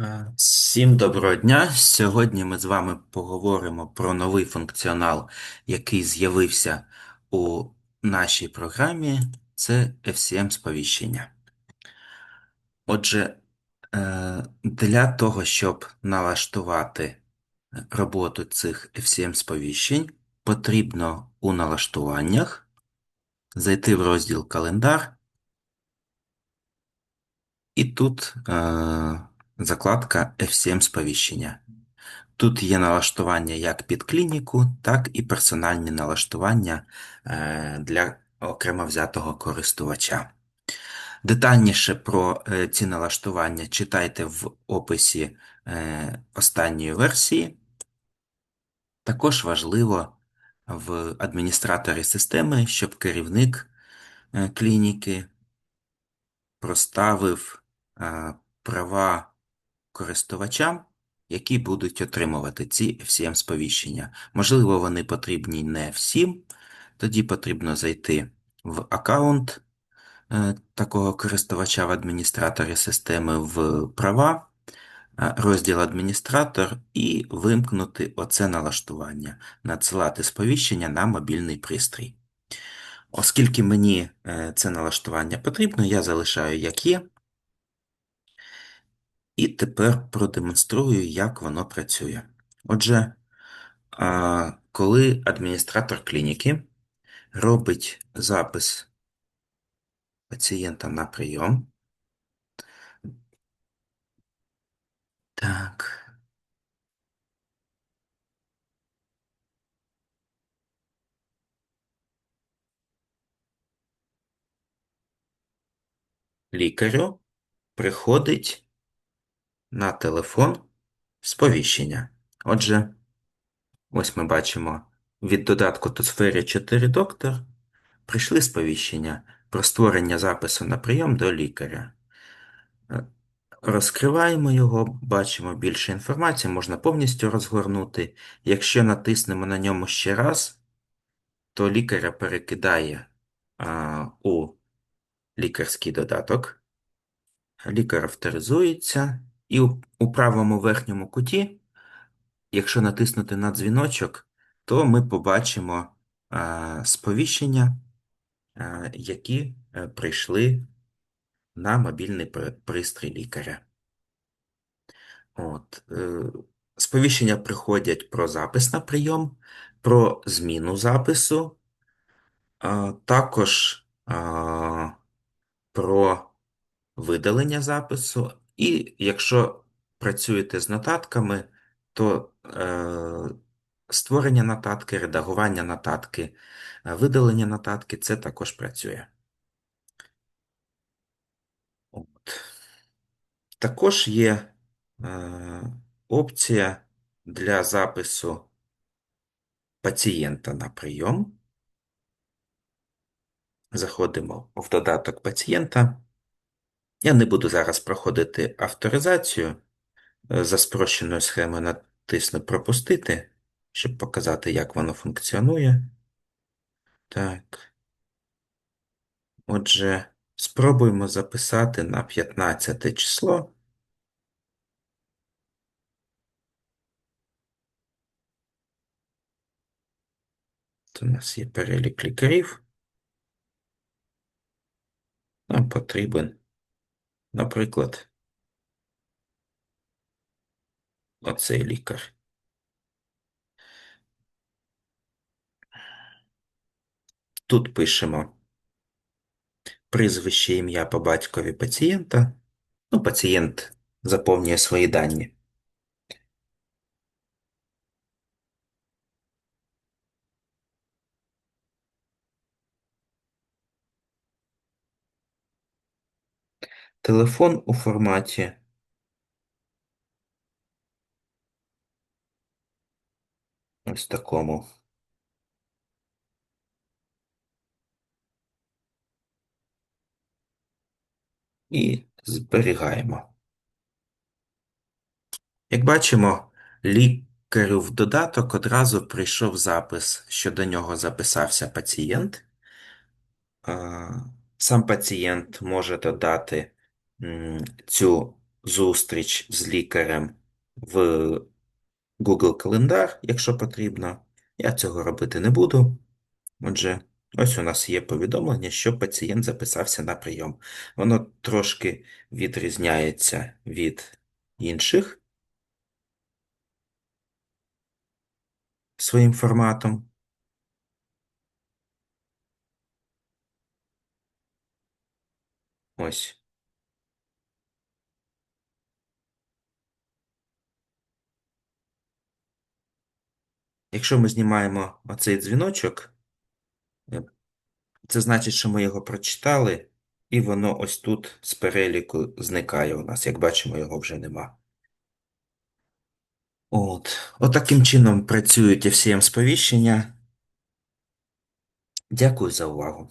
Е, Всім доброго дня! Сьогодні ми з вами поговоримо про новий функціонал, який з'явився у нашій програмі. Це FCM-сповіщення. Отже, е, для того, щоб налаштувати роботу цих FCM-сповіщень, потрібно у налаштуваннях зайти в розділ Календар. І тут е, закладка FCM сповіщення. Тут є налаштування як під клініку, так і персональні налаштування е, для окремо взятого користувача. Детальніше про е, ці налаштування читайте в описі е, останньої версії. Також важливо в адміністраторі системи, щоб керівник клініки проставив права користувачам, які будуть отримувати ці FCM сповіщення. Можливо, вони потрібні не всім. Тоді потрібно зайти в аккаунт е, такого користувача в адміністраторі системи в права, е, розділ адміністратор і вимкнути оце налаштування, надсилати сповіщення на мобільний пристрій. Оскільки мені е, це налаштування потрібно, я залишаю як є. І тепер продемонструю, як воно працює. Отже, коли адміністратор клініки робить запис пацієнта на прийом, так. Лікарю приходить на телефон сповіщення. Отже, ось ми бачимо від додатку до сфері 4 доктор прийшли сповіщення про створення запису на прийом до лікаря. Розкриваємо його, бачимо більше інформації, можна повністю розгорнути. Якщо натиснемо на ньому ще раз, то лікаря перекидає а, у лікарський додаток. Лікар авторизується, і у, правому верхньому куті, якщо натиснути на дзвіночок, то ми побачимо сповіщення, які е, прийшли на мобільний пристрій лікаря. От, е, Сповіщення приходять про запис на прийом, про зміну запису, також про видалення запису. І якщо працюєте з нотатками, то е, створення нотатки, редагування нотатки, видалення нотатки це також працює. От. Також є е, опція для запису пацієнта на прийом. Заходимо в додаток пацієнта. Я не буду зараз проходити авторизацію. Е, за спрощеною схемою натисну Пропустити, щоб показати, як воно функціонує. Так. Отже, спробуємо записати на 15 число. у нас є перелік лікарів. Нам потрібен, наприклад, оцей лікар. Тут пишемо прізвище ім'я по батькові пацієнта. Ну, пацієнт заповнює свої дані. Телефон у форматі ось такому. І зберігаємо. Як бачимо, лікарю в додаток одразу прийшов запис, що до нього записався пацієнт. Сам пацієнт може додати цю зустріч з лікарем в Google календар, якщо потрібно. Я цього робити не буду. Отже, ось у нас є повідомлення, що пацієнт записався на прийом. Воно трошки відрізняється від інших своїм форматом. Ось. Якщо ми знімаємо оцей дзвіночок, е, це значить, що ми його прочитали, і воно ось тут з переліку зникає у нас. Як бачимо, його вже нема. От. Отаким чином працюють FCM сповіщення. Дякую за увагу.